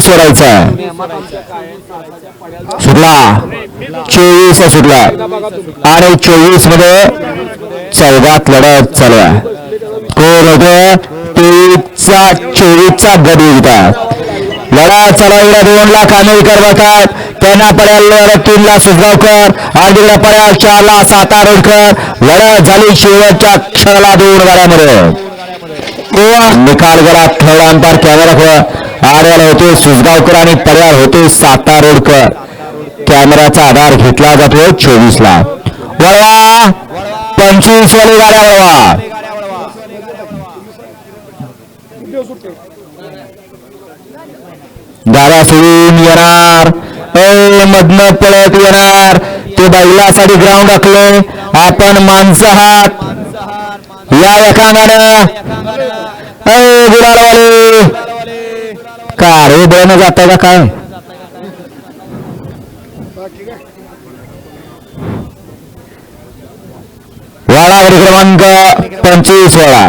सोडायचा सुटला. चोवीस सुटला. आणि चोवीसमध्ये चौघात लढत चालू आहे. कोण होत? तेवीसचा चोवीसचा गट विकतात लढा चढाईला दोन लाख आमेरकर बघतात त्यांना पड्याल तीन ला सुसगावकर आणि तिकडे पड्याल चार ला साता रोडकर लढत झाली शेवटच्या क्षणाला दोन गाड्यामध्ये. गेला थर्ड अंपायर कॅमेरा आड्याला होते पड्याल होते साता रोडकर कॅमेऱ्याचा आधार घेतला जातो चोवीस पंचवीस वाली गाड्या वळवा गाड्या सोडून येणार मधनं पळत येणार ग्राउंड आखले आपण माणसं आहात या एकांगानं ए गुलालवाले का रे बळणं जात का काय? वाडा गड क्रमांक पंचवीस वाडा.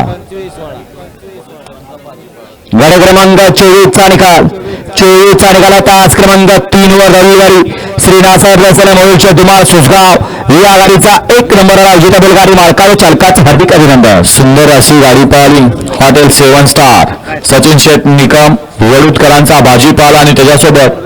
गड क्रमांक चोवीसचा निकाल. चोवीसचा निकाल तास क्रमांक तीन वर रविवारी श्री नासाहेब रसला धुमाळ सुसगाव या गाडीचा एक नंबर विजेता बैलगाडी मालकाने चालकाचं हार्दिक अभिनंदन. सुंदर अशी गाडी पळाली. Hotel seven star. Sachin Sheth Nikam वडूदकरांचा भाजीपाला आणि त्याच्यासोबत